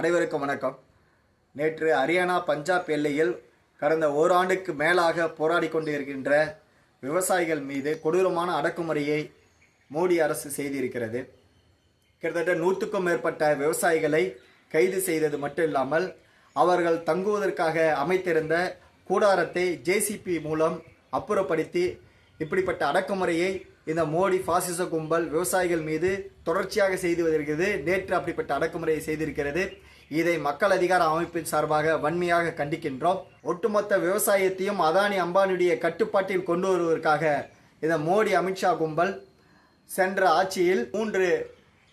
அனைவருக்கும் வணக்கம். நேற்று ஹரியானா பஞ்சாப் எல்லையில் கடந்த ஓராண்டுக்கு மேலாக போராடி கொண்டு இருக்கின்ற விவசாயிகள் மீது கொடூரமான அடக்குமுறையை மோடி அரசு செய்திருக்கிறது. கிட்டத்தட்ட நூற்றுக்கும் மேற்பட்ட விவசாயிகளை கைது செய்தது மட்டும் இல்லாமல் அவர்கள் தங்குவதற்காக அமைத்திருந்த கூடாரத்தை ஜேசிபி மூலம் அப்புறப்படுத்தி இப்படிப்பட்ட அடக்குமுறையை இந்த மோடி பாசிச கும்பல் விவசாயிகள் மீது தொடர்ச்சியாக செய்து வருகிறது நேற்று அப்படிப்பட்ட அடக்குமுறையை செய்திருக்கிறது. இதை மக்கள் அதிகார அமைப்பின் சார்பாக வன்மையாக கண்டிக்கின்றோம். ஒட்டுமொத்த விவசாயத்தையும் அதானி அம்பானியுடைய கட்டுப்பாட்டில் கொண்டு வருவதற்காக இந்த மோடி அமித்ஷா கும்பல் சென்ற ஆட்சியில் மூன்று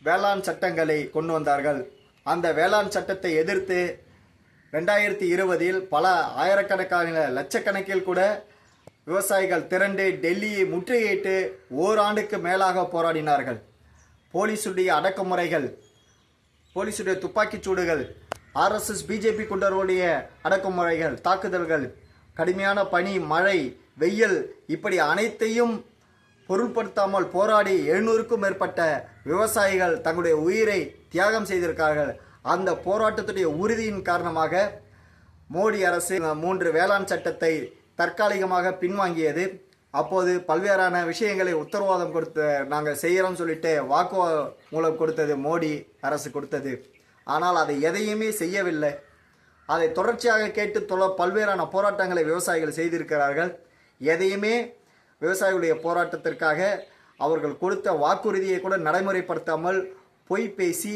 வேளாண் சட்டங்களை கொண்டு வந்தார்கள். அந்த வேளாண் சட்டத்தை எதிர்த்து ரெண்டாயிரத்தி இருபதில் பல ஆயிரக்கணக்கான லட்சக்கணக்கில் கூட விவசாயிகள் திரண்டு டெல்லியை முற்றுகையிட்டு ஓராண்டுக்கு மேலாக போராடினார்கள். போலீசுடைய அடக்குமுறைகள் போலீசுடைய துப்பாக்கிச் சூடுகள் ஆர்எஸ்எஸ் பிஜேபி குண்டர்களுடைய அடக்குமுறைகள் தாக்குதல்கள் கடுமையான பனி மழை வெயில் இப்படி அனைத்தையும் பொருட்படுத்தாமல் போராடி எழுநூறுக்கும் மேற்பட்ட விவசாயிகள் தங்களுடைய உயிரை தியாகம் செய்திருக்கார்கள் அந்த போராட்டத்துடைய உறுதியின் காரணமாக மோடி அரசு மூன்று வேளாண் சட்டத்தை தற்காலிகமாக பின்வாங்கியது. அப்போது பல்வேறான விஷயங்களை உத்தரவாதம் கொடுத்து நாங்கள் செய்கிறோம்னு சொல்லிட்டு வாக்குவா மூலம் கொடுத்தது மோடி அரசு கொடுத்தது. ஆனால் அதை எதையுமே செய்யவில்லை. அதை தொடர்ச்சியாக கேட்டு தொல பல்வேறான போராட்டங்களை விவசாயிகள் செய்திருக்கிறார்கள். எதையுமே விவசாயிகளுடைய போராட்டத்திற்காக அவர்கள் கொடுத்த வாக்குறுதியை கூட நடைமுறைப்படுத்தாமல் பொய் பேசி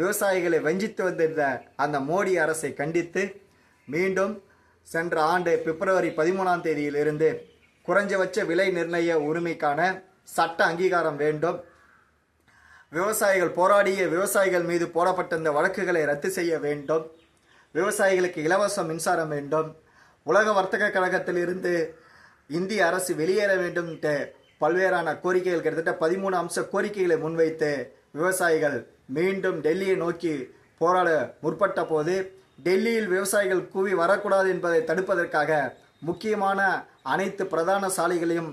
விவசாயிகளை வஞ்சித்து வந்திருந்த அந்த மோடி அரசை கண்டித்து மீண்டும் சென்ற ஆண்டு பிப்ரவரி பதிமூணாம் தேதியிலிருந்து குறைஞ்சபட்ச விலை நிர்ணய உரிமைக்கான சட்ட அங்கீகாரம் வேண்டும். விவசாயிகள் போராடிய விவசாயிகள் மீது போடப்பட்ட இந்த வழக்குகளை ரத்து செய்ய வேண்டும். விவசாயிகளுக்கு இலவச மின்சாரம் வேண்டும். உலக வர்த்தக கழகத்திலிருந்து இந்திய அரசு வெளியேற வேண்டும் பல்வேறான கோரிக்கைகள் கிட்டத்தட்ட பதிமூணு அம்ச கோரிக்கைகளை முன்வைத்து விவசாயிகள் மீண்டும் டெல்லியை நோக்கி போராட முற்பட்ட போது டெல்லியில் விவசாயிகள் கூவி வரக்கூடாது என்பதை தடுப்பதற்காக முக்கியமான அனைத்து பிரதான சாலைகளையும்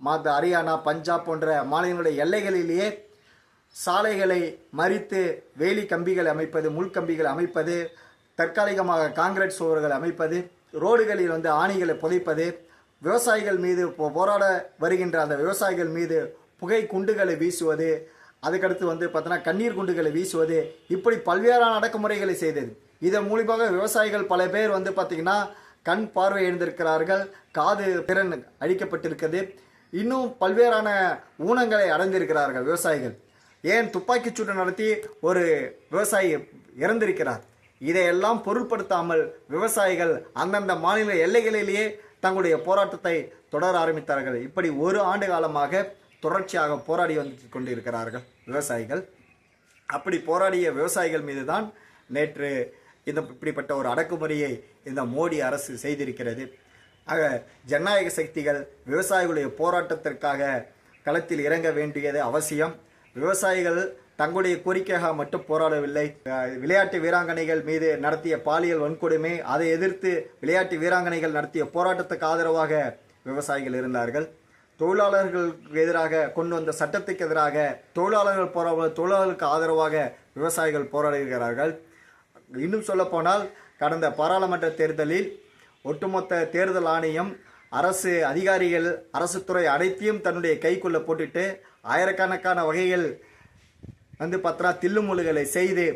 மத ஹரியானா பஞ்சாப் போன்ற மாநிலங்களுடைய எல்லைகளிலேயே சாலைகளை மறித்து வேலி கம்பிகள் அமைப்பது முள் கம்பிகள் அமைப்பது தற்காலிகமாக காங்கிரீட் சுவர்கள் அமைப்பது ரோடுகளில் வந்து ஆணிகளை புதைப்பது விவசாயிகள் மீது போ- போராட வருகின்ற அந்த விவசாயிகள் மீது புகை குண்டுகளை வீசுவது அதுக்கடுத்து வந்து பார்த்தோன்னா கண்ணீர் குண்டுகளை வீசுவது இப்படி பல்வேறான அடக்குமுறைகளை செய்தது. இதன் மூலியமாக விவசாயிகள் பல பேர் வந்து பார்த்தீங்கன்னா கண் பார்வை எழுந்திருக்கிறார்கள் காது திறன் அழிக்கப்பட்டிருக்கிறது. இன்னும் பல்வேறான ஊனங்களை அடைந்திருக்கிறார்கள் விவசாயிகள். ஏன் துப்பாக்கிச் சூடு நடத்தி ஒரு விவசாயி இறந்திருக்கிறார்? இதையெல்லாம் பொருட்படுத்தாமல் விவசாயிகள் அந்தந்த மாநில எல்லைகளிலேயே தங்களுடைய போராட்டத்தை தொடர ஆரம்பித்தார்கள். இப்படி ஒரு ஆண்டு காலமாக தொடர்ச்சியாக போராடி வந்து கொண்டிருக்கிறார்கள் விவசாயிகள். அப்படி போராடிய விவசாயிகள் மீது தான் நேற்று இந்த இப்படிப்பட்ட ஒரு அடக்குமுறையை இந்த மோடி அரசு செய்திருக்கிறது. ஆக ஜனநாயக சக்திகள் விவசாயிகளுடைய போராட்டத்திற்காக களத்தில் இறங்க வேண்டியது அவசியம். விவசாயிகள் தங்களுடைய கோரிக்கையாக மட்டும் போராடவில்லை. விளையாட்டு வீராங்கனைகள் மீது நடத்திய பாலியல் வன்கொடுமை அதை எதிர்த்து விளையாட்டு வீராங்கனைகள் நடத்திய போராட்டத்துக்கு ஆதரவாக விவசாயிகள் இருந்தார்கள். தொழிலாளர்களுக்கு எதிராக கொண்டு வந்த சட்டத்துக்கு எதிராக தொழிலாளர்கள் போராட தொழிலாளர்களுக்கு ஆதரவாக விவசாயிகள் போராடுகிறார்கள் இன்னும் சொல்லப்போனால் கடந்த பாராளுமன்ற தேர்தலில் ஒட்டுமொத்த தேர்தல் ஆணையம் அரசு அதிகாரிகள் அரசு துறை அனைத்தையும் தன்னுடைய கைக்குள்ளே போட்டுட்டு ஆயிரக்கணக்கான வகைகள் வந்து பத்திரா தில்லுமுழுகளை செய்து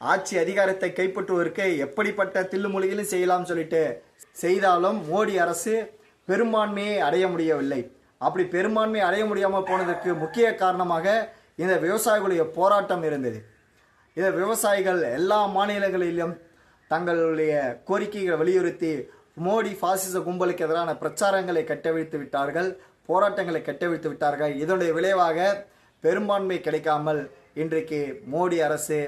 ஆட்சி அதிகாரத்தை கைப்பற்றுவதற்கு எப்படிப்பட்ட தில்லுமொழிகளும் செய்யலாம்னு சொல்லிட்டு செய்தாலும் மோடி அரசு பெரும்பான்மையை அடைய முடியவில்லை. அப்படி பெரும்பான்மை அடைய முடியாமல் போனதற்கு முக்கிய காரணமாக இந்த விவசாயிகளுடைய போராட்டம் இருந்தது. இதை விவசாயிகள் எல்லா மாநிலங்களிலும் தங்களுடைய கோரிக்கைகளை வலியுறுத்தி மோடி பாசிச கும்பலுக்கு எதிரான பிரச்சாரங்களை கட்டவிழ்த்து விட்டார்கள் போராட்டங்களை கட்டவிழ்த்து விட்டார்கள். இதனுடைய விளைவாக பெரும்பான்மை கிடைக்காமல் இன்றைக்கு மோடி அரசு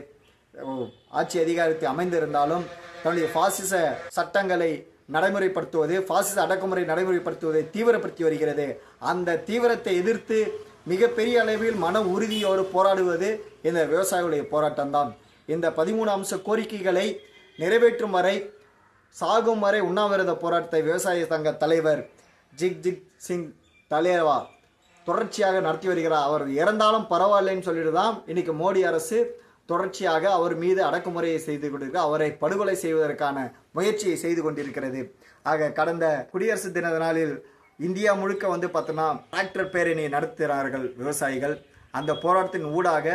ஆட்சி அதிகாரத்தை அமைந்திருந்தாலும் தன்னுடைய பாசிச சட்டங்களை நடைமுறைப்படுத்துவது பாசிச அடக்குமுறை நடைமுறைப்படுத்துவதை தீவிரப்படுத்தி வருகிறது. அந்த தீவிரத்தை எதிர்த்து மிகப்பெரிய அளவில் மன உறுதியோடு போராடுவது இந்த விவசாயிகளுடைய போராட்டம்தான். இந்த பதிமூணு அம்ச கோரிக்கைகளை நிறைவேற்றும் வரை சாகும் வரை உண்ணாவிரத போராட்டத்தை விவசாய சங்க தலைவர் ஜிக் ஜிக் சிங் தலைவா தொடர்ச்சியாக நடத்தி வருகிறார். அவர் இறந்தாலும் பரவாயில்லைன்னு சொல்லிட்டு தான் இன்னைக்கு மோடி அரசு தொடர்ச்சியாக அவர் மீது அடக்குமுறையை செய்து கொண்டிருக்க. அவரை படுகொலை செய்வதற்கான முயற்சியை செய்து கொண்டிருக்கிறது. ஆக கடந்த குடியரசு தின நாளில் இந்தியா முழுக்க வந்து பார்த்தோன்னா டிராக்டர் பேரணி நடத்துகிறார்கள் விவசாயிகள். அந்த போராட்டத்தின் ஊடாக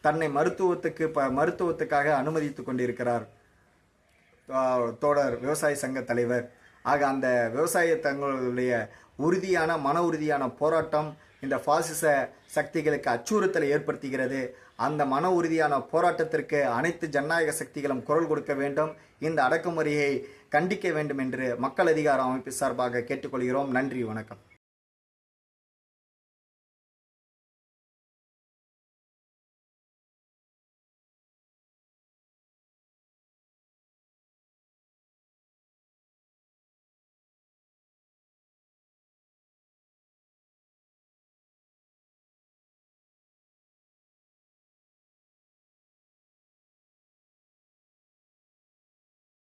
தன்னை மருத்துவத்துக்கு ப மருத்துவத்துக்காக அனுமதித்து கொண்டிருக்கிறார் தோழர் விவசாய சங்க தலைவர். ஆக அந்த விவசாய தங்களுடைய உறுதியான மன உறுதியான போராட்டம் இந்த பாசிச சக்திகளுக்கு அச்சுறுத்தலை ஏற்படுத்துகிறது. அந்த மன உறுதியான போராட்டத்திற்கு அனைத்து ஜனநாயக சக்திகளும் குரல் கொடுக்க வேண்டும். இந்த அடக்குமுறையை கண்டிக்க வேண்டும் என்று மக்கள் அதிகார அமைப்பு சார்பாக கேட்டுக்கொள்கிறோம். நன்றி வணக்கம்.